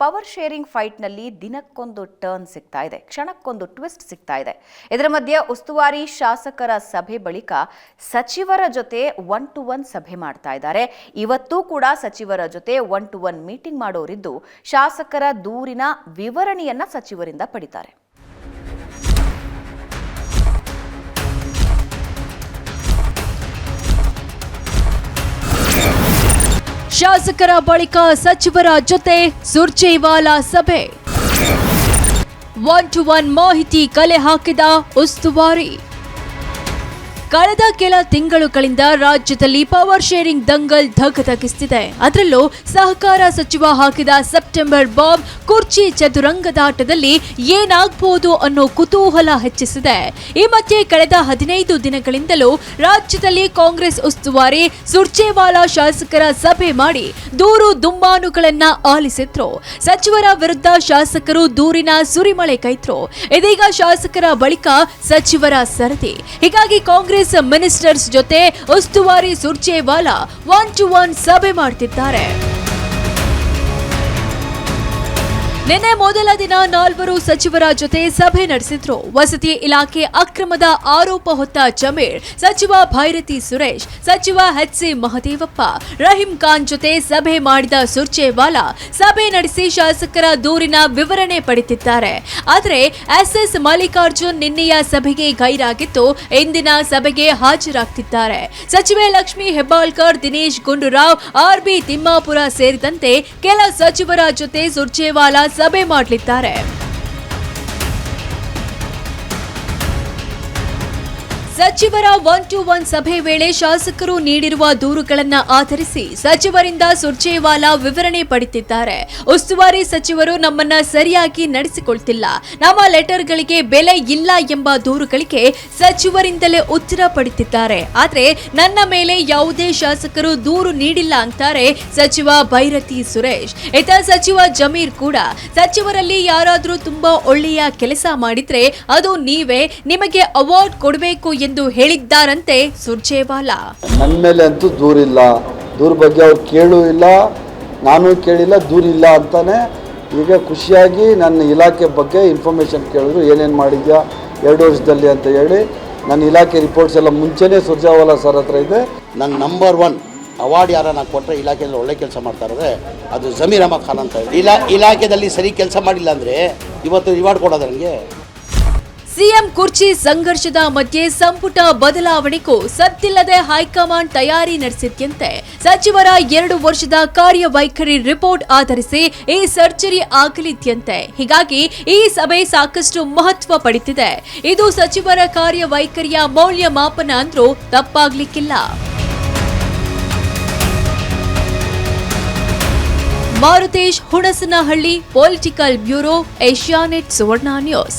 Power sharing ಫೈಟ್ನಲ್ಲಿ ದಿನಕ್ಕೊಂದು turn ಸಿಗ್ತಾ ಇದೆ, ಕ್ಷಣಕ್ಕೊಂದು ಟ್ವಿಸ್ಟ್ ಸಿಗ್ತಾ ಇದೆ. ಇದರ ಮಧ್ಯೆ ಉಸ್ತುವಾರಿ ಶಾಸಕರ ಸಭೆ ಬಳಿಕ ಸಚಿವರ ಜೊತೆ ಒನ್ ಟು ಒನ್ ಸಭೆ ಮಾಡ್ತಾ ಇದ್ದಾರೆ. ಇವತ್ತೂ ಕೂಡ ಸಚಿವರ ಜೊತೆ ಒನ್ ಟು ಒನ್ ಮೀಟಿಂಗ್ ಮಾಡೋರಿದ್ದು ಶಾಸಕರ ದೂರಿನ ವಿವರಣೆಯನ್ನ ಸಚಿವರಿಂದ ಪಡಿತಾರೆ. ಶಾಸಕರ ಬಳಿಕ ಸಚಿವರ ಜೊತೆ ಸುರ್ಜೇವಾಲಾ ಸಭೆ. ಒನ್ ಟು ಒನ್ ಮಾಹಿತಿ ಕಲೆ ಹಾಕಿದ ಉಸ್ತುವಾರಿ. ಕಳೆದ ಕೆಲ ತಿಂಗಳುಗಳಿಂದ ರಾಜ್ಯದಲ್ಲಿ ಪವರ್ ಶೇರಿಂಗ್ ದಂಗಲ್ ಧಗಧಗಿಸ್ತಿದೆ ಅದರಲ್ಲೂ ಸಹಕಾರ ಸಚಿವ ಹಾಕಿದ ಸೆಪ್ಟೆಂಬರ್ ಬಾಂಬ್ ಕುರ್ಚಿ ಚದುರಂಗದಾಟದಲ್ಲಿ ಏನಾಗಬಹುದು ಅನ್ನೋ ಕುತೂಹಲ ಹೆಚ್ಚಿಸಿದೆ. ಈ ಮಧ್ಯೆ ಕಳೆದ ಹದಿನೈದು ದಿನಗಳಿಂದಲೂ ರಾಜ್ಯದಲ್ಲಿ ಕಾಂಗ್ರೆಸ್ ಉಸ್ತುವಾರಿ ಸುರ್ಜೇವಾಲಾ ಶಾಸಕರ ಸಭೆ ಮಾಡಿ ದೂರು ದುಮ್ಮಾನುಗಳನ್ನ ಆಲಿಸಿದ್ರು. ಸಚಿವರ ವಿರುದ್ಧ ಶಾಸಕರು ದೂರಿನ ಸುರಿಮಳೆ ಕೈತ್ರು ಇದೀಗ ಶಾಸಕರ ಬಳಿಕ ಸಚಿವರ ಸರದಿ. ಹೀಗಾಗಿ ಕಾಂಗ್ರೆಸ್ ಮಿನಿಸ್ಟರ್ಸ್ ಜೊತೆ ಉಸ್ತುವಾರಿ ಸುರ್ಜೇವಾಲಾ ಒನ್ ಟು ಒನ್ ಸಭೆ ಮಾಡ್ತಿದ್ದಾರೆ. ನಿನ್ನೆ ಮೊದಲ ದಿನ ನಾಲ್ವರು ಸಚಿವರ ಜೊತೆ ಸಭೆ ನಡೆಸಿದ್ರು. ವಸತಿ ಇಲಾಖೆ ಅಕ್ರಮದ ಆರೋಪ ಹೊತ್ತ ಜಮೀರ್, ಸಚಿವ ಭೈರತಿ ಸುರೇಶ್, ಸಚಿವ ಎಚ್ ಸಿ ಮಹದೇವಪ್ಪ, ರಹೀಂ ಖಾನ್ ಜೊತೆ ಸಭೆ ಮಾಡಿದ ಸುರ್ಜೇವಾಲಾ ಸಭೆ ನಡೆಸಿ ಶಾಸಕರ ದೂರಿನ ವಿವರಣೆ ಪಡೆದಿದ್ದಾರೆ. ಆದರೆ ಎಸ್ಎಸ್ ಮಲ್ಲಿಕಾರ್ಜುನ್ ನಿನ್ನೆಯ ಸಭೆಗೆ ಗೈರಾಗಿದ್ದು ಇಂದಿನ ಸಭೆಗೆ ಹಾಜರಾಗ್ತಿದ್ದಾರೆ. ಸಚಿವೆ ಲಕ್ಷ್ಮಿ ಹೆಬ್ಬಾಳ್ಕರ್, ದಿನೇಶ್ ಗುಂಡೂರಾವ್, ಆರ್ ಬಿ ತಿಮ್ಮಾಪುರ ಸೇರಿದಂತೆ ಕೆಲ ಸಚಿವರ ಜೊತೆ ಸುರ್ಜೇವಾಲಾ ಸಭೆ ಮಾಡಲಿದ್ದಾರೆ. ಸಚಿವರ ಒನ್ ಟು ಒನ್ ಸಭೆ ವೇಳೆ ಶಾಸಕರು ನೀಡಿರುವ ದೂರುಗಳನ್ನ ಆಧರಿಸಿ ಸಚಿವರಿಂದ ಸುರ್ಜೇವಾಲಾ ವಿವರಣೆ ಪಡೆದಿದ್ದಾರೆ. ಉಸ್ತುವಾರಿ ಸಚಿವರು ನಮ್ಮನ್ನ ಸರಿಯಾಗಿ ನಡೆಸಿಕೊಳ್ತಿಲ್ಲ. ನಮ್ಮ ಲೆಟರ್ಗಳಿಗೆ ಬೆಲೆ ಇಲ್ಲ ಎಂಬ ದೂರುಗಳಿಗೆ ಸಚಿವರಿಂದಲೇ ಉತ್ತರ ಪಡೆದಿದ್ದಾರೆ. ಆದರೆ ನನ್ನ ಮೇಲೆ ಯಾವುದೇ ಶಾಸಕರು ದೂರು ನೀಡಿಲ್ಲ ಅಂತಾರೆ ಸಚಿವ ಭೈರತಿ ಸುರೇಶ್. ಇತ ಸಚಿವ ಜಮೀರ್ ಕೂಡ ಸಚಿವರಲ್ಲಿ ಯಾರಾದರೂ ತುಂಬಾ ಒಳ್ಳೆಯ ಕೆಲಸ ಮಾಡಿದ್ರೆ ಅದು ನೀವೇ ನಿಮಗೆ ಅವಾರ್ಡ್ ಕೊಡಬೇಕು ಎಂದು ಹೇಳಿದ್ದಾರಂತೆ ಸುರ್ಜೇವಾಲಾ. ನನ್ನ ಮೇಲೆ ಅಂತೂ ದೂರಿಲ್ಲ. ದೂರ ಬಗ್ಗೆ ಅವ್ರು ಕೇಳೂ ಇಲ್ಲ ನಾನು ಕೇಳಿಲ್ಲ ದೂರಿಲ್ಲ ಅಂತಾನೆ. ಈಗ ಖುಷಿಯಾಗಿ ನನ್ನ ಇಲಾಖೆ ಬಗ್ಗೆ ಇನ್ಫಾರ್ಮೇಷನ್ ಕೇಳಿದ್ರು ಏನೇನು ಮಾಡಿದ್ಯಾ ಎರಡು ವರ್ಷದಲ್ಲಿ ಅಂತ ಹೇಳಿ. ನನ್ನ ಇಲಾಖೆ ರಿಪೋರ್ಟ್ಸ್ ಎಲ್ಲ ಮುಂಚೆನೇ ಸುರ್ಜಾವಾಲಾ ಸರ್ ಹತ್ರ ಇದೆ. ನನ್ನ ನಂಬರ್ ಒನ್ ಅವಾರ್ಡ್ ಯಾರನ್ನ ಕೊಟ್ಟರೆ ಇಲಾಖೆಯಲ್ಲಿ ಒಳ್ಳೆ ಕೆಲಸ ಮಾಡ್ತಾ ಇರೋದೆ ಅದು ಜಮೀರ್ ಅಹಮದ್ ಖಾನ್ ಅಂತ ಹೇಳಿ ಇಲಾ ಇಲಾಖೆಯಲ್ಲಿ ಸರಿ ಕೆಲಸ ಮಾಡಿಲ್ಲ ಅಂದರೆ ಇವತ್ತು ರಿವಾರ್ಡ್ ಕೊಡೋದು ನನಗೆ? ಸಿಎಂ ಕುರ್ಚಿ ಸಂಘರ್ಷದ ಮಧ್ಯೆ ಸಂಪುಟ ಬದಲಾವಣೆಗೂ ಸದ್ದಿಲ್ಲದೆ ಹೈಕಮಾಂಡ್ ತಯಾರಿ ನಡೆಸಿದ್ಯಂತೆ. ಸಚಿವರ ಎರಡು ವರ್ಷದ ಕಾರ್ಯವೈಖರಿ ರಿಪೋರ್ಟ್ ಆಧರಿಸಿ ಈ ಸರ್ಜರಿ ಆಗಲಿದ್ಯಂತೆ. ಹೀಗಾಗಿ ಈ ಸಭೆ ಸಾಕಷ್ಟು ಮಹತ್ವ ಪಡೆದಿದೆ. ಇದು ಸಚಿವರ ಕಾರ್ಯವೈಖರಿಯ ಮೌಲ್ಯಮಾಪನ ಅಂದ್ರೂ ತಪ್ಪಾಗ್ಲಿಕ್ಕಿಲ್ಲ. Marutesh Hunasanahalli political bureau, Asianet Suvarna news.